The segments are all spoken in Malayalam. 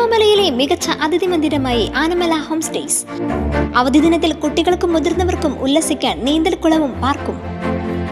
തിരുവല്ലോമലയിലെ മികച്ച അതിഥി മന്ദിരമായി ആനമല ഹോം സ്റ്റേസ്. അവധി ദിനത്തിൽ കുട്ടികൾക്കും മുതിർന്നവർക്കും ഉല്ലസിക്കാൻ നീന്തൽക്കുളവും പാർക്കും.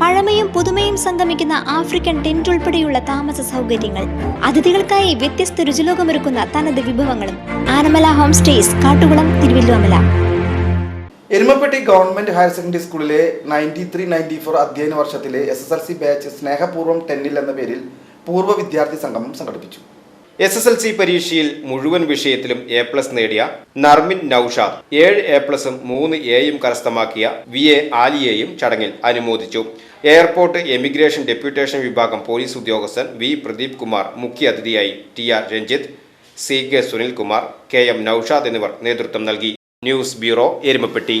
പഴമയും പുതുമയും സംഗമിക്കുന്ന ആഫ്രിക്കൻ ടെന്റ് ഉൾപ്പെടെയുള്ള താമസ സൗകര്യങ്ങൾ. അതിഥികൾക്കായി വ്യത്യസ്ത രുചിലോകമൊരുക്കുന്ന തനത് വിഭവങ്ങളും. Anamala home stays Kattukulam Thiruvillwamala Erumapetty government higher secondary സ്കൂളിലെ നയന്റി ത്രീ നയന്റി ഫോർ അധ്യയന വർഷത്തിലെ S S L C batch സ്നേഹപൂർവം ടെന്നിൽ എന്ന പേരിൽ പൂർവ വിദ്യാർത്ഥി സംഗമം സംഘടിപ്പിച്ചു. എസ് എസ് എൽ സി പരീക്ഷയിൽ മുഴുവൻ വിഷയത്തിലും എ പ്ലസ് നേടിയ നർമിൻ നൌഷാദ് ഏഴ് എ പ്ലസും മൂന്ന് എയും കരസ്ഥമാക്കിയ വി എ ആലിയെയും ചടങ്ങിൽ അനുമോദിച്ചു. എയർപോർട്ട് എമിഗ്രേഷൻ ഡെപ്യൂട്ടേഷൻ വിഭാഗം പോലീസ് ഉദ്യോഗസ്ഥൻ വി പ്രദീപ് കുമാർ മുഖ്യ അതിഥിയായി T R Ranjith C K Sunilkumar K M Naushad എന്നിവർ നേതൃത്വം നൽകി. News bureau Erumapetty.